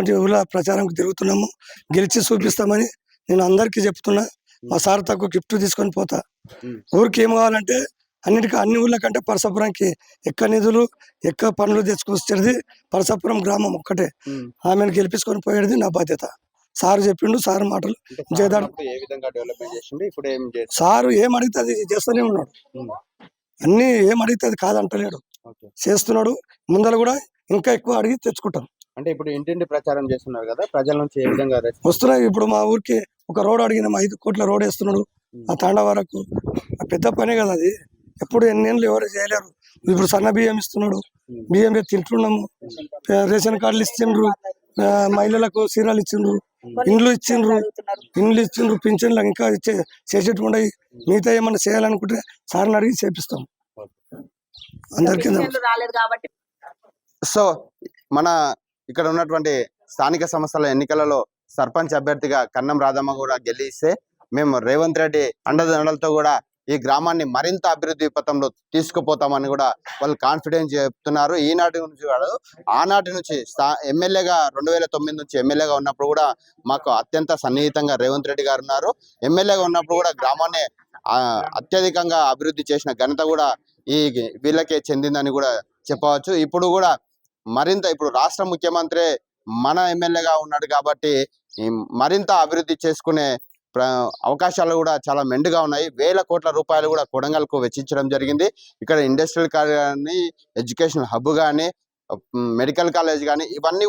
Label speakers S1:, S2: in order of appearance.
S1: అటువంటి ఊళ్ళ ప్రచారంకి తిరుగుతున్నాము. గెలిచి చూపిస్తామని నేను అందరికీ చెప్తున్నా. మా సార్ తక్కువ గిఫ్ట్ తీసుకొని పోతా. ఊరికి ఏం కావాలంటే అన్నిటికీ అన్ని ఊళ్ళ కంటే పరసపురంకి ఎక్క నిధులు ఎక్క పనులు తెచ్చుకొచ్చేది పరసపురం గ్రామం ఒక్కటే. ఆమెను గెలిపించుకొని పోయేది నా బాధ్యత. సార్ చెప్పిండు సార్ మాటలు
S2: అంటే సార్ ఏ
S1: అడిగితే అది చేస్తూనే ఉన్నాడు. అన్ని ఏం అడిగితే అది కాదంటలేడు. చేస్తున్నాడు. ముందర కూడా ఇంకా ఎక్కువ అడిగి తెచ్చుకుంటాం.
S2: అంటే ఇప్పుడు ఇంటింటి ప్రచారం చేస్తున్నారు కదా ప్రజల నుంచి ఏ విధంగా
S1: వస్తున్నాయి. ఇప్పుడు మా ఊరికి ఒక రోడ్ అడిగినాం ఐదు కోట్ల రోడ్ వేస్తున్నాడు. ఆ తాండా వరకు ఆ పెద్ద పనే కదా అది. ఎప్పుడు ఎన్నేళ్ళు ఎవరు చేయలేరు. ఇప్పుడు సన్న బియ్యం ఇస్తున్నాడు. బియ్యం తింటున్నాము. రేషన్ కార్డులు ఇచ్చిండ్రు. మహిళలకు చీరలు ఇచ్చిండ్రు. ఇండ్లు ఇచ్చిండ్రు. ఇండ్లు ఇచ్చిండ్రు. పింఛన్లు ఇంకా ఇచ్చే చేసేట్టు ఉండయి. మిగతా ఏమన్నా చేయాలనుకుంటే సార్ని అడిగి చేపిస్తాం. అందరికీ
S2: సో మన ఇక్కడ ఉన్నటువంటి స్థానిక సంస్థల ఎన్నికలలో సర్పంచ్ అభ్యర్థిగా కన్నం రాధమ్మ కూడా గెలిస్తే మేము రేవంత్ రెడ్డి అండదండలతో కూడా ఈ గ్రామాన్ని మరింత అభివృద్ధి పథంలో తీసుకుపోతామని కూడా వాళ్ళు కాన్ఫిడెన్స్ చెప్తున్నారు. ఈనాటి నుంచి కాదు ఆనాటి నుంచి ఎమ్మెల్యేగా రెండు వేల తొమ్మిది నుంచి ఎమ్మెల్యేగా ఉన్నప్పుడు కూడా మాకు అత్యంత సన్నిహితంగా రేవంత్ రెడ్డి గారు ఉన్నారు. ఎమ్మెల్యేగా ఉన్నప్పుడు కూడా గ్రామాన్ని అత్యధికంగా అభివృద్ధి చేసిన ఘనత కూడా ఈ వీళ్ళకే చెందిందని కూడా చెప్పవచ్చు. ఇప్పుడు కూడా మరింత ఇప్పుడు రాష్ట్ర ముఖ్యమంత్రి మన ఎమ్మెల్యేగా ఉన్నాడు కాబట్టి మరింత అభివృద్ధి చేసుకునే అవకాశాలు కూడా చాలా మెండుగా ఉన్నాయి. వేల కోట్ల రూపాయలు కూడా కొడంగల్కు వెచ్చించడం జరిగింది. ఇక్కడ ఇండస్ట్రియల్ కానీ ఎడ్యుకేషన్ హబ్ కానీ మెడికల్ కాలేజ్ కానీ ఇవన్నీ కూడా